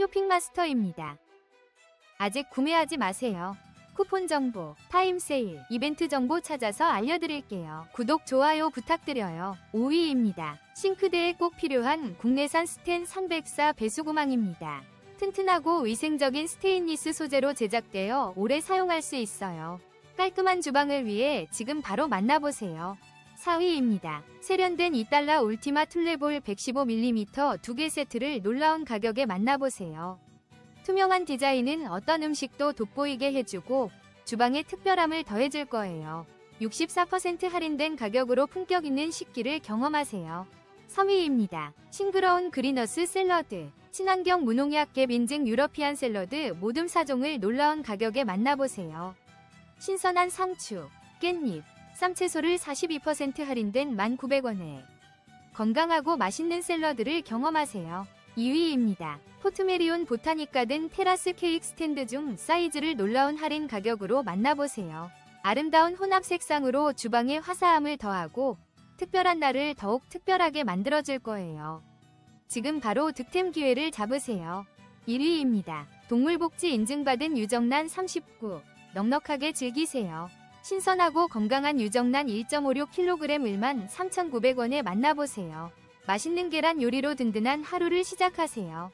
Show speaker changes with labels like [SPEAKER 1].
[SPEAKER 1] 쇼핑마스터입니다. 아직 구매하지 마세요. 쿠폰 정보, 타임 세일, 이벤트 정보 찾아서 알려드릴게요. 구독, 좋아요 부탁드려요. 5위입니다. 싱크대에 꼭 필요한 국내산 스텐 304 배수구망입니다. 튼튼하고 위생적인 스테인리스 소재로 제작되어 오래 사용할 수 있어요. 깔끔한 주방을 위해 지금 바로 만나보세요. 4위입니다. 세련된 2달러 울티마 툴레볼 115mm 두 개 세트를 놀라운 가격에 만나보세요. 투명한 디자인은 어떤 음식도 돋보이게 해주고 주방에 특별함을 더해줄 거예요. 64% 할인된 가격으로 품격 있는 식기를 경험하세요. 3위입니다. 싱그러운 그리너스 샐러드. 친환경 무농약 갭 인증 유러피안 샐러드 모듬 4종을 놀라운 가격에 만나보세요. 신선한 상추, 깻잎, 쌈채소를 42% 할인된 1,900원에 건강하고 맛있는 샐러드를 경험하세요. 2위입니다. 포트메리온 보타니카든 테라스 케이크 스탠드 중 사이즈를 놀라운 할인 가격으로 만나보세요. 아름다운 혼합 색상으로 주방에 화사함을 더하고 특별한 날을 더욱 특별하게 만들어줄 거예요. 지금 바로 득템 기회를 잡으세요. 1위입니다. 동물복지 인증받은 유정란 39. 넉넉하게 즐기세요. 신선하고 건강한 유정란 1.56kg 을만 3,900원에 만나보세요. 맛있는 계란 요리로 든든한 하루를 시작하세요.